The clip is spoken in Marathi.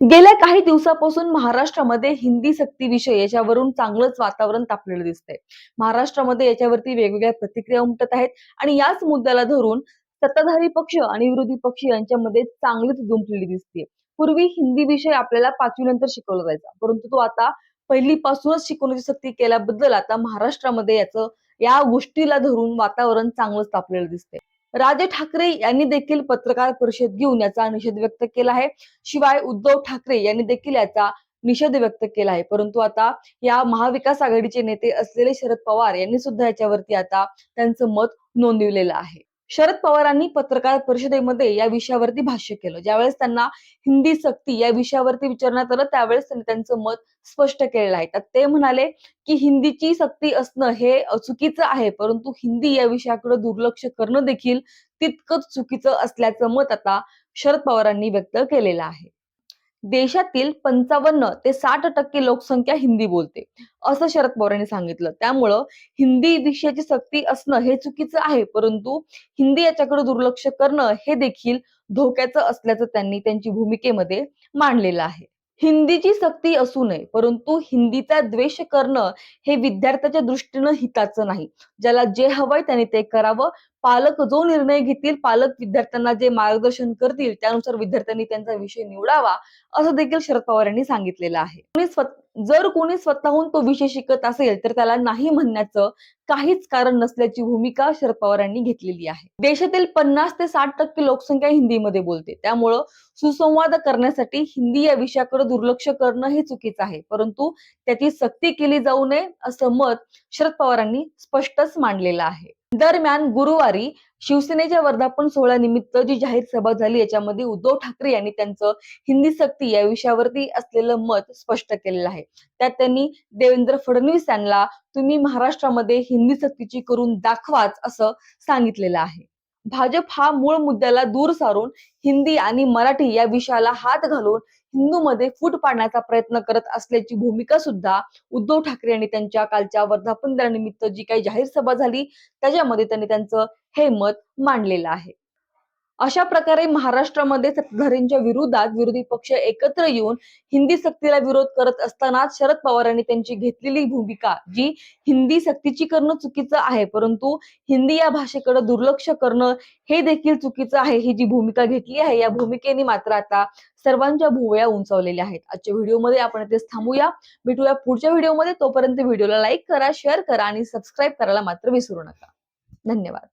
गेल्या काही दिवसापासून महाराष्ट्रामध्ये हिंदी सक्ती विषय याच्यावरून चांगलंच वातावरण तापलेलं दिसतंय. महाराष्ट्रामध्ये याच्यावरती वेगवेगळ्या प्रतिक्रिया उमटत आहेत आणि याच मुद्द्याला धरून सत्ताधारी पक्ष आणि विरोधी पक्ष यांच्यामध्ये चांगलीच जुंपलेली दिसते पूर्वी हिंदी विषय आपल्याला पाचवी नंतर शिकवला जायचा परंतु तो आता पहिलीपासूनच शिकवण्याची सक्ती केल्याबद्दल आता महाराष्ट्रामध्ये याचं या गोष्टीला धरून वातावरण चांगलंच तापलेलं दिसतंय. राज ठाकरे यांनी देखील पत्रकार परिषद घेऊन याचा निषेध व्यक्त केला आहे. शिवाय उद्धव ठाकरे यांनी देखील याचा निषेध व्यक्त केला आहे. परंतु आता या महाविकास आघाडीचे नेते असलेले शरद पवार यांनी सुद्धा याच्यावरती आता त्यांचं मत नोंदविलेलं आहे. शरद पवारांनी पत्रकार परिषदेमध्ये या विषयावरती भाष्य केलं. ज्यावेळेस त्यांना हिंदी सक्ती या विषयावरती विचारण्यात आलं त्यावेळेस त्यांनी त्यांचं मत स्पष्ट केलेलं आहे. तर ते म्हणाले की हिंदीची सक्ती असणं हे चुकीचं आहे परंतु हिंदी या विषयाकडे दुर्लक्ष करणं देखील तितकंच चुकीचं असल्याचं मत आता शरद पवारांनी व्यक्त केलेलं आहे. देशातील पंचावन्न ते साठ टक्के लोकसंख्या हिंदी बोलते असं शरद पवारांनी सांगितलं. त्यामुळं हिंदी विषयाची सक्ती असणं हे चुकीचं आहे परंतु हिंदी याच्याकडे दुर्लक्ष करणं हे देखील धोक्याचं असल्याचं त्यांनी त्यांची भूमिकेमध्ये मांडलेलं आहे. हिंदीची सक्ती असू नये परंतु हिंदीचा द्वेष करणं हे विद्यार्थ्याच्या दृष्टीनं हिताचं नाही. ज्याला जे हवंय त्याने ते करावं. पालक जो निर्णय घेतील पालक विद्यार्थ्यांना जे मार्गदर्शन करतील त्यानुसार विद्यार्थ्यांनी त्यांचा विषय निवडावा असं देखील शरद पवार यांनी सांगितलेलं आहे. जर कोणी स्वतःहून तो विषय शिकत असेल तर त्याला नाही म्हणण्याचं काहीच कारण नसल्याची भूमिका शरद पवार यांनी घेतलेली आहे. देशातील पन्नास ते साठ टक्के लोकसंख्या हिंदीमध्ये बोलते. त्यामुळं सुसंवाद करण्यासाठी हिंदी या विषयाकडे दुर्लक्ष करणं हे चुकीचं आहे. परंतु त्याची सक्ती केली जाऊ नये असं मत शरद पवारांनी स्पष्टच मांडलेलं आहे. दरम्यान गुरुवारी शिवसेनेच्या वर्धापन सोहळ्यानिमित्त जी जाहीर सभा झाली याच्यामध्ये उद्धव ठाकरे यांनी त्यांचं हिंदी सक्ती या विषयावरती असलेलं मत स्पष्ट केलेलं आहे. त्यात त्यांनी देवेंद्र फडणवीस यांना तुम्ही महाराष्ट्रामध्ये हिंदी सक्तीची करून दाखवाच असं सांगितलेलं आहे. भाजप हा मूळ मुद्द्याला दूर सारून हिंदी आणि मराठी या विषयाला हात घालून हिंदूमध्ये फूट पाडण्याचा प्रयत्न करत असल्याची भूमिका सुद्धा उद्धव ठाकरे यांनी त्यांच्या कालच्या वर्धापन दिनानिमित्त जी काही जाहीर सभा झाली त्याच्यामध्ये त्यांनी त्यांचं हे मत मांडलेलं आहे. अशा प्रकारे महाराष्ट्रामध्ये सत्ताधारींच्या विरोधात विरोधी पक्ष एकत्र येऊन हिंदी सक्तीला विरोध करत असताना शरद पवारांनी त्यांची घेतलेली भूमिका जी हिंदी सक्तीची करणं चुकीचं आहे परंतु हिंदी या भाषेकडे दुर्लक्ष करणं हे देखील चुकीचं आहे. ही जी भूमिका घेतली आहे या भूमिकेने मात्र आता सर्वांच्या भुवया उंचावलेल्या आहेत. आजच्या व्हिडिओमध्ये आपण इथेच थांबूया. भेटूया पुढच्या व्हिडिओमध्ये. तोपर्यंत व्हिडिओला लाईक करा शेअर करा आणि सबस्क्राईब करायला मात्र विसरू नका. धन्यवाद.